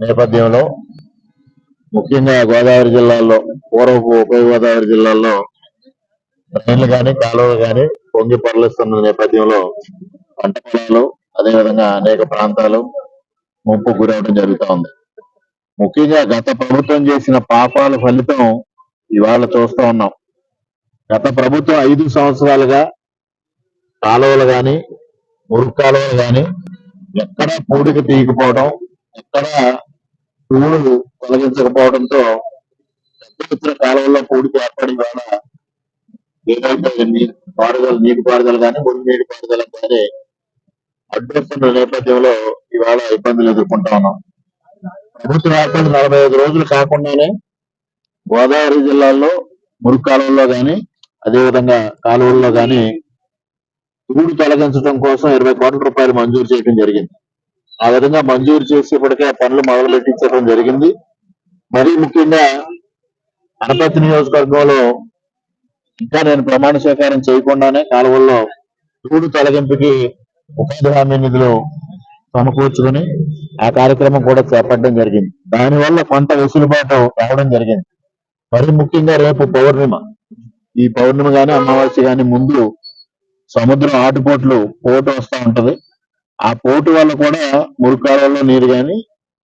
నేపథ్యంలో ముఖ్యంగా గోదావరి జిల్లాలో పూర్వపు ఉభయ గోదావరి జిల్లాల్లో రైళ్ళు కానీ కాలువలు కానీ పొంగి పరలిస్తున్న నేపథ్యంలో పంట పొలాలు అదేవిధంగా అనేక ప్రాంతాలు ముంపు గురవడం జరుగుతూ ఉంది. ముఖ్యంగా గత ప్రభుత్వం చేసిన పాపాల ఫలితం ఇవాళ చూస్తూ ఉన్నాం. గత ప్రభుత్వం ఐదు సంవత్సరాలుగా కాలువలు కానీ మురుగు కాలువలు కానీ ఎక్కడా పూడిక తీయకపోవడం ఎక్కడా పూలు తొలగించకపోవడంతో పెద్ద కాలంలో కాలువల్లో ఏర్పడి ఇవాళ ఏదైతే పారుదల నీటి పారుదల కానీ మురుగు నీటి పారుదల కానీ అడ్డొస్తున్న నేపథ్యంలో ఇవాళ ఇబ్బందులు ఎదుర్కొంటా ఉన్నాం. ప్రభుత్వం ఏర్పడి నలభై ఐదు రోజులు కాకుండానే గోదావరి జిల్లాలో మురుగు కాలువల్లో కానీ అదేవిధంగా కాలువల్లో కానీ తూడు తొలగించడం కోసం ఇరవై కోట్ల రూపాయలు మంజూరు చేయడం జరిగింది. ఆ విధంగా మంజూరు చేసి ఇప్పటికే పనులు మొదలు పెట్టించడం జరిగింది. మరీ ముఖ్యంగా అనపతి నియోజకవర్గంలో ఇంకా నేను ప్రమాణ స్వీకారం చేయకుండానే కాలువల్లో ధూళి తొలగింపుకి ఉపాధి హామీ నిధులు సమకూర్చుకుని ఆ కార్యక్రమం కూడా చేపట్టడం జరిగింది. దానివల్ల కొంత వెసులుబాటు రావడం జరిగింది. మరి ముఖ్యంగా రేపు పౌర్ణిమ. ఈ పౌర్ణిమ గాని అమావాస్య గాని ముందు సముద్రం ఆటుపోట్లు పోటు వస్తూ ఉంటది. ఆ పోటు వల్ల కూడా మురుగు కాలువలో నీరు గాని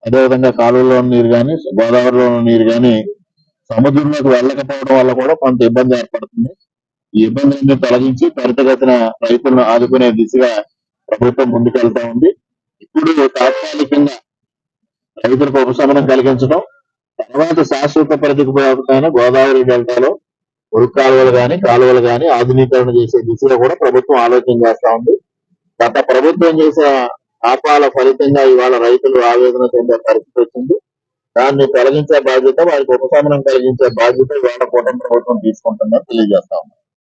అదేవిధంగా కాలువలో నీరు గాని గోదావరిలో నీరు గాని సముద్రంలోకి వెళ్ళకపోవడం వల్ల కూడా కొంత ఇబ్బంది ఏర్పడుతుంది. ఈ ఇబ్బందులన్నీ తొలగించి త్వరితగతిన రైతులను ఆదుకునే దిశగా ప్రభుత్వం ముందుకెళ్తా ఉంది. ఇప్పుడు తాత్కాలికంగా రైతులకు ఉపశమనం కలిగించడం తర్వాత శాశ్వత ప్రతిపాదన గోదావరి డెల్టాలో మురుగు కాలువలు గాని కాలువలు గాని ఆధునీకరణ చేసే దిశగా కూడా ప్రభుత్వం ఆలోచన చేస్తా ఉంది. గత ప్రభుత్వం చేసిన పాపాల ఫలితంగా ఇవాళ రైతులు ఆవేదన చెందే పరిస్థితి వచ్చింది. దాన్ని తొలగించే బాధ్యత వారికి ఉపశమనం కలిగించే బాధ్యత ఇవాళ కూటమి ప్రభుత్వం తీసుకుంటుందని తెలియజేస్తా